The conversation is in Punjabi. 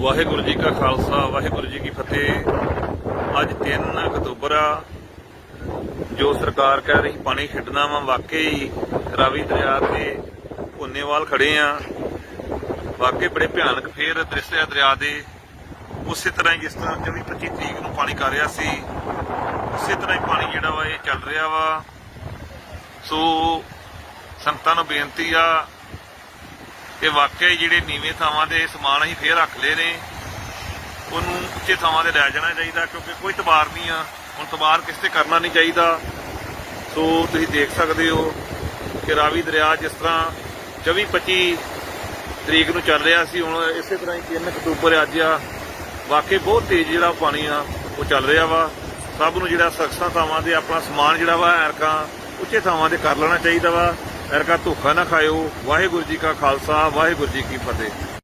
ਵਾਹਿਗੁਰੂ ਜੀ ਕਾ ਖਾਲਸਾ, ਵਾਹਿਗੁਰੂ ਜੀ ਕੀ ਫਤਿਹ। ਅੱਜ 3 ਅਕਤੂਬਰ ਆ, ਜੋ ਸਰਕਾਰ ਕਹਿ ਰਹੀ, ਪਾਣੀ ਛੱਡਣਾ ਵਾ। ਵਾਕਈ ਰਾਵੀ ਦਰਿਆ ਤੇ ਪੁੰਨੇਵਾਲ ਖੜੇ ਆ। ਵਾਕਈ ਬੜੇ ਭਿਆਨਕ ਫੇਰ ਦ੍ਰਿਸ਼ ਆ ਦਰਿਆ ਦੇ। ਉਸੇ ਤਰ੍ਹਾਂ ਹੀ ਜਿਸ ਤਰ੍ਹਾਂ 24 25 ਤਰੀਕ ਨੂੰ ਪਾਣੀ ਕਰ ਰਿਹਾ ਸੀ, ਉਸੇ ਤਰ੍ਹਾਂ ਹੀ ਪਾਣੀ ਜਿਹੜਾ ਵਾ ਇਹ ਚੱਲ ਰਿਹਾ ਵਾ। ਸੋ ਸੰਗਤਾਂ ਨੂੰ ਬੇਨਤੀ ਆ ਕਿ ਵਾਕਈ ਜਿਹੜੇ ਨੀਵੇਂ ਥਾਵਾਂ ਦੇ ਸਮਾਨ ਅਸੀਂ ਫੇਰ ਰੱਖ ਲਏ ਨੇ, ਉਹਨੂੰ ਉੱਚੇ ਥਾਵਾਂ ਤੇ ਲੈ ਜਾਣਾ ਚਾਹੀਦਾ, ਕਿਉਂਕਿ ਕੋਈ ਤਬਾਰ ਨਹੀਂ ਆ। ਹੁਣ ਤਬਾਰ ਕਿਸੇ ਤੇ ਕਰਨਾ ਨਹੀਂ ਚਾਹੀਦਾ। ਸੋ ਤੁਸੀਂ ਦੇਖ ਸਕਦੇ ਹੋ ਕਿ ਰਾਵੀ ਦਰਿਆ ਜਿਸ ਤਰ੍ਹਾਂ 24 25 ਤਰੀਕ ਨੂੰ ਚੱਲ ਰਿਹਾ ਸੀ, ਹੁਣ ਇਸੇ ਤਰ੍ਹਾਂ ਹੀ 3 ਅਕਤੂਬਰ ਅੱਜ ਆ। ਵਾਕਈ ਬਹੁਤ ਤੇਜ਼ ਜਿਹੜਾ ਪਾਣੀ ਆ, ਉਹ ਚੱਲ ਰਿਹਾ ਵਾ। ਸਭ ਨੂੰ ਜਿਹੜਾ ਸਖਸਾਂ ਥਾਵਾਂ ਤੇ ਆਪਣਾ ਸਮਾਨ ਜਿਹੜਾ ਵਾ, ਐਰਕਾਂ ਉੱਚੇ ਥਾਵਾਂ ਤੇ ਕਰ ਲੈਣਾ ਚਾਹੀਦਾ ਵਾ। ਐਰਕਾ ਧੋਖਾ ਨਾ ਖਾਇਓ। ਵਾਹਿਗੁਰੂ ਜੀ ਕਾ ਖਾਲਸਾ ਵਾਹਿਗੁਰੂ ਜੀ ਕੀ ਫਤਿਹ।